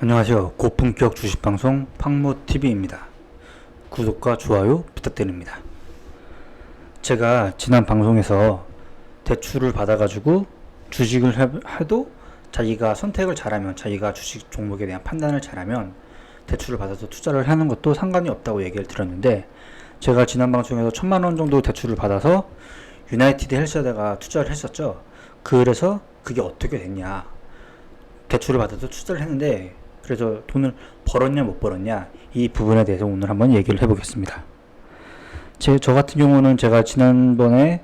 안녕하세요. 고품격 주식방송 팡모TV입니다. 구독과 좋아요 부탁드립니다. 제가 지난 방송에서 대출을 받아가지고 주식을 해- 해도 자기가 선택을 잘하면 자기가 주식 종목에 대한 판단을 잘하면 대출을 받아서 투자를 하는 것도 상관이 없다고 얘기를 드렸는데 제가 지난 방송에서 천만 원 정도 대출을 받아서 유나이티드 헬스에다가 투자를 했었죠. 그래서 그게 어떻게 됐냐. 대출을 받아서 투자를 했는데 그래서 돈을 벌었냐 못 벌었냐 이 부분에 대해서 오늘 한번 얘기를 해보겠습니다. 제 저 같은 경우는 제가 지난번에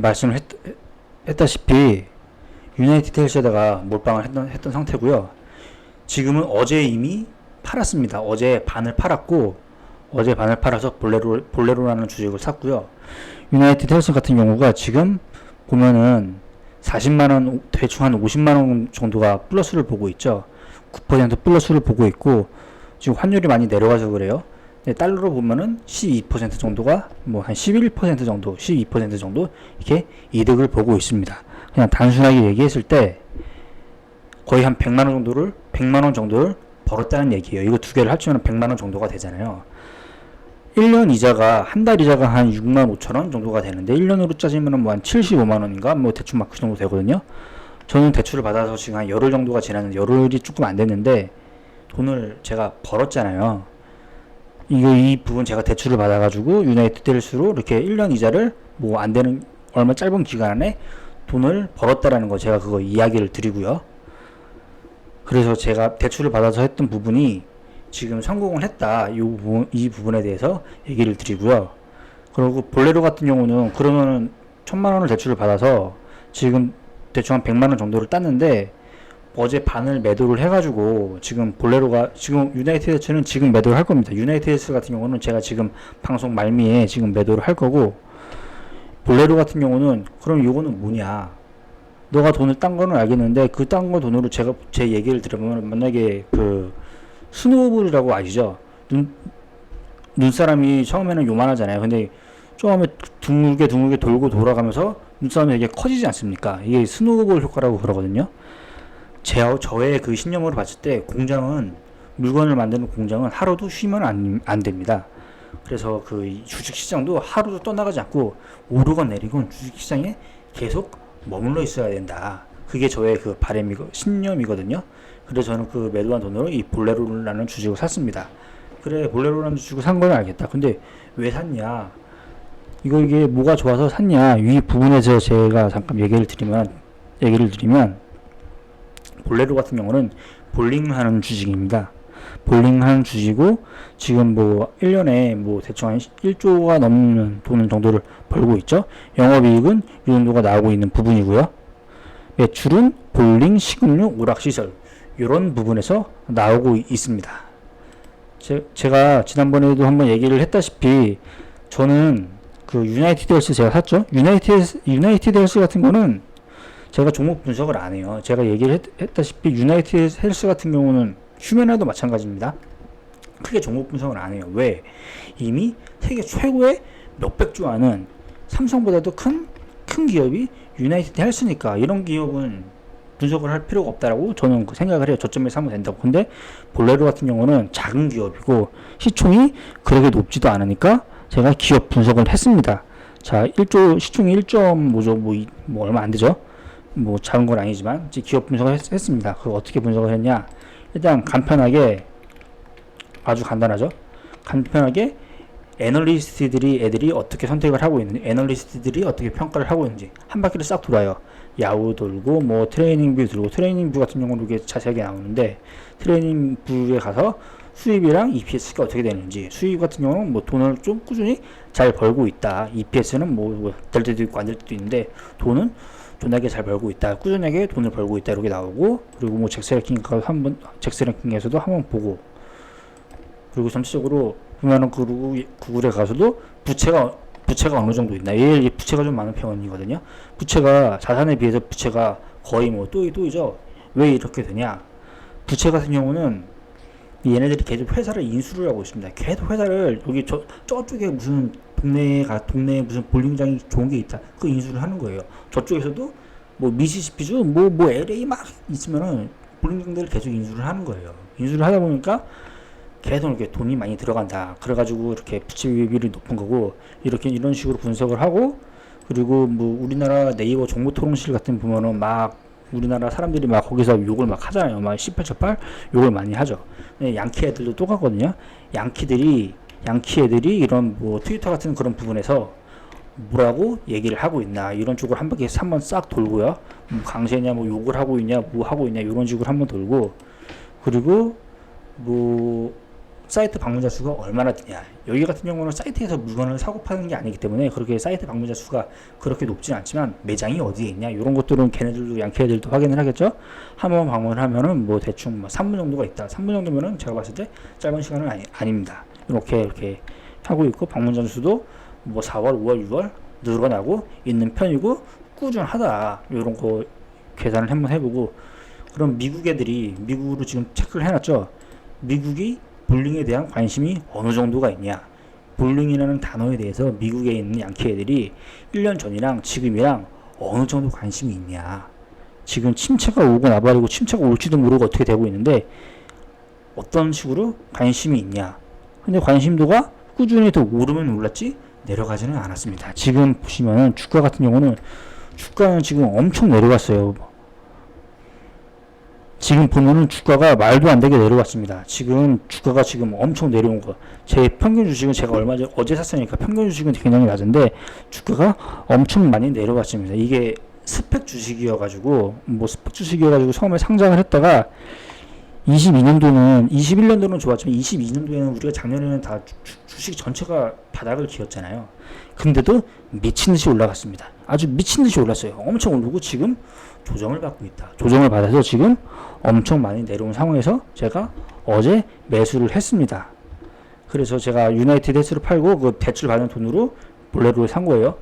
말씀을 했, 했다시피 유나이티드 헬스에다가 몰빵을 했던, 했던 상태고요. 지금은 어제 이미 팔았습니다. 어제 반을 팔았고 어제 반을 팔아서 볼레로 볼레로라는 주식을 샀고요. 유나이티드 헬스 같은 경우가 지금 보면은 40만 원 대충 한 50만 원 정도가 플러스를 보고 있죠. 9% 플러스를 보고 있고 지금 환율이 많이 내려가서 그래요. 네, 달러로 보면은 12% 정도가 뭐 한 11% 정도, 12% 정도 이렇게 이득을 보고 있습니다. 그냥 단순하게 얘기했을 때 거의 한 100만 원 정도를 100만 원 정도를 벌었다는 얘기예요. 이거 두 개를 합치면 100만 원 정도가 되잖아요. 1년 이자가 한 달 이자가 한 6만 5천 원 정도가 되는데 1년으로 따지면은 뭐 한 75만 원인가 뭐 대충 막 그 정도 되거든요. 저는 대출을 받아서 지금 한 열흘 정도가 지났는데 열흘이 조금 안 됐는데 돈을 제가 벌었잖아요. 이거 이 부분 제가 대출을 받아가지고 유나이티드 헬스로 이렇게 1년 이자를 뭐 안 되는 얼마 짧은 기간 안에 돈을 벌었다라는 거 제가 그거 이야기를 드리고요. 그래서 제가 대출을 받아서 했던 부분이 지금 성공을 했다. 이 부분, 이 부분에 대해서 얘기를 드리고요. 그리고 볼레로 같은 경우는 그러면은 천만 원을 대출을 받아서 지금 대충 한 100만 원 정도를 땄는데 어제 반을 매도를 해가지고 지금 볼레로가 지금 유나이티드 헬스는 지금 매도를 할 겁니다. 유나이티드 헬스 같은 경우는 제가 지금 방송 말미에 지금 매도를 할 거고 볼레로 같은 경우는 그럼 요거는 뭐냐? 너가 돈을 딴 거는 알겠는데 그 딴 거 돈으로 제가 제 얘기를 들으면 만약에 그 스노우볼이라고 아시죠? 눈 눈사람이 처음에는 요만하잖아요. 근데 처음에 둥글게 둥글게 돌고 돌아가면서 눈사람이 되게 커지지 않습니까? 이게 스노우볼 효과라고 그러거든요. 제, 저의 그 신념으로 봤을 때 공장은 물건을 만드는 공장은 하루도 쉬면 안, 안 됩니다. 그래서 그 주식 시장도 하루도 떠나가지 않고 오르건 내리건 주식 시장에 계속 머물러 있어야 된다. 그게 저의 그 바람이고 신념이거든요. 그래서 저는 그 매도한 돈으로 이 볼레로라는 주식을 샀습니다. 그래 볼레로라는 주식을 산건 알겠다. 근데 왜 샀냐? 이거 이게 뭐가 좋아서 샀냐? 이 부분에서 제가 잠깐 얘기를 드리면 얘기를 드리면 볼레로 같은 경우는 볼링하는 주식입니다. 볼링하는 주식이고 지금 뭐 1년에 뭐 대충 한 1조가 넘는 돈 정도를 벌고 있죠. 영업이익은 이 정도가 나오고 있는 부분이고요. 매출은 볼링, 식음료, 오락시설 이런 부분에서 나오고 있습니다. 제, 제가 지난번에도 한번 얘기를 했다시피 저는 그 유나이티드 헬스 제가 샀죠. 유나이티드, 유나이티드 헬스 같은 거는 제가 종목 분석을 안 해요. 제가 얘기를 했, 다시피 유나이티드 헬스 같은 경우는 휴면화도 마찬가지입니다. 크게 종목 분석을 안 해요. 왜? 이미 세계 최고의 몇백 조 하는 삼성보다도 큰, 큰 기업이 유나이티드 헬스니까 이런 기업은 분석을 할 필요가 없다라고 저는 그 생각을 해요. 저점에서 하면 된다고. 근데 볼레로 같은 경우는 작은 기업이고 시총이 그렇게 높지도 않으니까 제가 기업 분석을 했습니다. 자, 1조 시총이 1.5조 뭐, 이- 뭐 얼마 안 되죠. 뭐 작은 건 아니지만 이제 기업 분석을 했, 습니다 그거 어떻게 분석을 했냐? 일단 간편하게 아주 간단하죠. 간편하게 애널리스트들이 애들이 어떻게 선택을 하고 있는지, 애널리스트들이 어떻게 평가를 하고 있는지 한 바퀴를 싹 돌아요. 야후 돌고 뭐 트레이닝 뷰 들고 트레이닝 뷰 같은 경우는 이게 자세하게 나오는데 트레이닝 뷰에 가서 수입이랑 EPS가 어떻게 되는지 수입 같은 경우는 뭐 돈을 좀 꾸준히 잘 벌고 있다. EPS는 뭐, 뭐될 때도 있고 안 될 때도 있는데 돈은 존나게 잘 벌고 있다. 꾸준하게 돈을 벌고 있다. 이렇게 나오고 그리고 뭐 잭스랭킹 한번 잭스랭킹에서도 한번 보고 그리고 전체적으로 보면은 그리고 구글에 가서도 부채가 부채가 어느 정도 있나 얘 부채가 좀 많은 편이거든요 부채가 자산에 비해서 부채가 거의 뭐 또이 또이죠 왜 이렇게 되냐 부채 같은 경우는 얘네들이 계속 회사를 인수를 하고 있습니다 계속 회사를 여기 저 저쪽에 무슨 동네에 가 동네에 무슨 볼링장이 좋은 게 있다 그 인수를 하는 거예요 저쪽에서도 뭐 미시시피주 뭐뭐 LA 막 있으면은 볼링장들을 계속 인수를 하는 거예요. 인수를 하다 보니까 계속 이렇게 돈이 많이 들어간다. 그래가지고 이렇게 부채비율이 높은 거고 이렇게 이런 식으로 분석을 하고 그리고 뭐 우리나라 네이버 정보토론실 같은 보면은 막 우리나라 사람들이 막 거기서 욕을 막 하잖아요. 막 18, 18 욕을 많이 하죠. 근데 양키 애들도 똑같거든요. 양키들이 양키 애들이 이런 뭐 트위터 같은 그런 부분에서 뭐라고 얘기를 하고 있나 이런 쪽으로 한 바퀴 한번 싹 돌고요. 뭐 강세냐 뭐 욕을 하고 있냐 뭐 하고 있냐 이런 식으로 한번 돌고 그리고 뭐 사이트 방문자 수가 얼마나 되냐. 여기 같은 경우는 사이트에서 물건을 사고 파는 게 아니기 때문에 그렇게 사이트 방문자 수가 그렇게 높지는 않지만 매장이 어디에 있냐 이런 것들은 걔네들도 양키 애들도 확인을 하겠죠. 한번 방문하면은 뭐 대충 뭐 3분 정도가 있다. 3분 정도면은 제가 봤을 때 짧은 시간은 아니, 아닙니다. 이렇게 이렇게 하고 있고 방문자 수도 뭐 4월 5월 6월 늘어나고 있는 편이고 꾸준하다. 이런 거 계산을 한번 해보고. 그럼 미국 애들이 미국으로 지금 체크를 해놨죠. 미국이 볼링에 대한 관심이 어느 정도가 있냐. 볼링이라는 단어에 대해서 미국에 있는 양키 애들이 1년 전이랑 지금이랑 어느 정도 관심이 있냐. 지금 침체가 오고 나발이고 침체가 올지도 모르고 어떻게 되고 있는데 어떤 식으로 관심이 있냐. 근데 관심도가 꾸준히 더 오르면 올랐지 내려가지는 않았습니다. 지금 보시면은 주가 같은 경우는 주가는 지금 엄청 내려갔어요. 지금 보면은 주가가 말도 안 되게 내려왔습니다. 지금 주가가 지금 엄청 내려온 거. 제 평균 주식은 제가 얼마 전 어제 샀으니까 평균 주식은 굉장히 낮은데 주가가 엄청 많이 내려왔습니다. 이게 스펙 주식이어가지고 뭐 스펙 주식이어가지고 처음에 상장을 했다가 22년도는 21년도는 좋았지만 22년도에는 우리가 작년에는 다 주, 주식 전체가 바닥을 기었잖아요. 근데도 미친 듯이 올라갔습니다. 아주 미친 듯이 올랐어요. 엄청 오르고 지금 조정을 받고 있다. 조정을 받아서 지금 엄청 많이 내려온 상황에서 제가 어제 매수를 했습니다. 그래서 제가 유나이티드 헬스를 팔고 그 대출 받은 돈으로 볼레로를 산 거예요.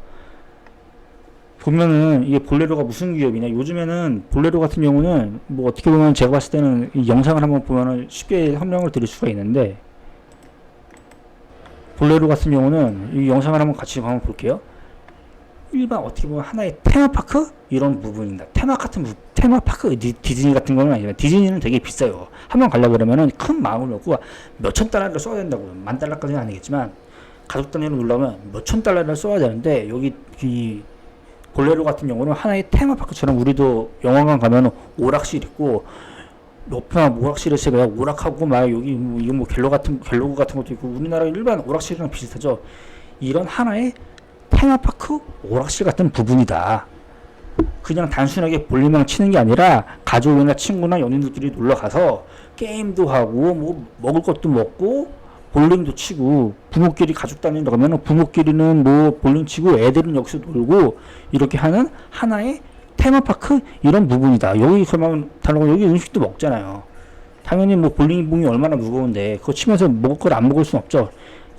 보면은 이게 볼레로가 무슨 기업이냐 요즘에는 볼레로 같은 경우는 뭐 어떻게 보면 제가 봤을 때는 이 영상을 한번 보면은 쉽게 설명을 드릴 수가 있는데 볼레로 같은 경우는 이 영상을 한번 같이 한번 볼게요 일반 어떻게 보면 하나의 테마파크 이런 부분입니다 테마 같은 부, 테마파크 디, 디즈니 같은 거는 아니지만 디즈니는 되게 비싸요 한 번 가려고 그러면은 큰 마음을 먹고 몇천 달러를 써야 된다고요 만 달러까지는 아니겠지만 가족 단위로 놀라면 몇천 달러를 써야 되는데 여기 이 볼레로 같은 경우는 하나의 테마파크처럼 우리도 영화관 가면 오락실 있고 옆에만 오락실에 있어요. 오락하고 막 여기 뭐 이거 뭐 갤러 같은 갤로그 같은 것도 있고 우리나라 일반 오락실이랑 비슷하죠. 이런 하나의 테마파크 오락실 같은 부분이다. 그냥 단순하게 볼링만 치는 게 아니라 가족이나 친구나 연인들끼리 놀러 가서 게임도 하고 뭐 먹을 것도 먹고 볼링도 치고 부모끼리 가족 단위로 가면은 부모끼리는 뭐 볼링 치고 애들은 여기서 놀고 이렇게 하는 하나의 테마파크 이런 부분이다. 여기 그러면 달라고 여기 음식도 먹잖아요. 당연히 뭐 볼링 봉이 얼마나 무거운데 그거 치면서 먹을 걸 안 먹을 순 없죠.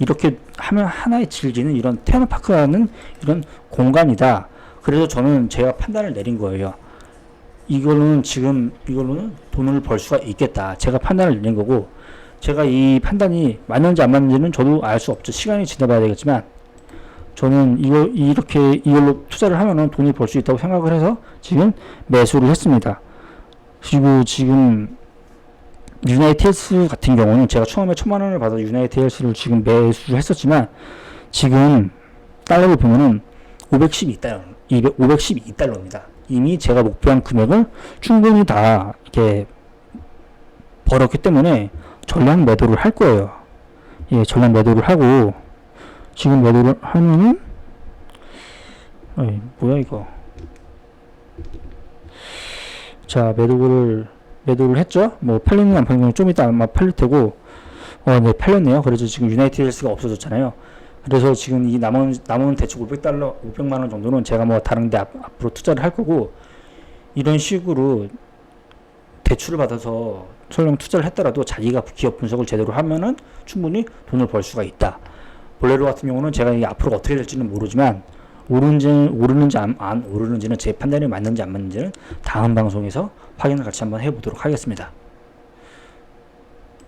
이렇게 하면 하나의 즐기는 이런 테마파크라는 이런 공간이다. 그래서 저는 제가 판단을 내린 거예요. 이거는 지금 이걸로는 돈을 벌 수가 있겠다. 제가 판단을 내린 거고 제가 이 판단이 맞는지 안 맞는지는 저도 알 수 없죠. 시간이 지나봐야 되겠지만 저는 이거 이렇게 이걸로 투자를 하면은 돈이 벌 수 있다고 생각을 해서 지금 매수를 했습니다. 그리고 지금 유나이트 헬스 같은 경우는 제가 처음에 천만 원을 받아 유나이트 헬스를 지금 매수 했었지만 지금 달러를 보면은 512달러, 200, 512달러입니다. 이미 제가 목표한 금액을 충분히 다 이렇게 벌었기 때문에 전량 매도를 할 거예요. 예, 전량 매도를 하고 지금 매도를 하면은 어이, 뭐야 이거 자 매도를 매도를 했죠. 뭐 팔리는 안 팔리는 좀 이따 아마 팔릴 테고 어 네 팔렸네요. 그래서 지금 유나이티드 헬스가 없어졌잖아요. 그래서 지금 이 남은 남은 대충 500달러 500만 원 정도는 제가 뭐 다른 데 앞, 앞으로 투자를 할 거고 이런 식으로 대출을 받아서 설령 투자를 했더라도 자기가 기업 분석을 제대로 하면은 충분히 돈을 벌 수가 있다. 볼레로 같은 경우는 제가 이게 앞으로 어떻게 될지는 모르지만 오르는지 오르는지 안, 안 오르는지는 제 판단이 맞는지 안 맞는지는 다음 방송에서 확인을 같이 한번 해보도록 하겠습니다.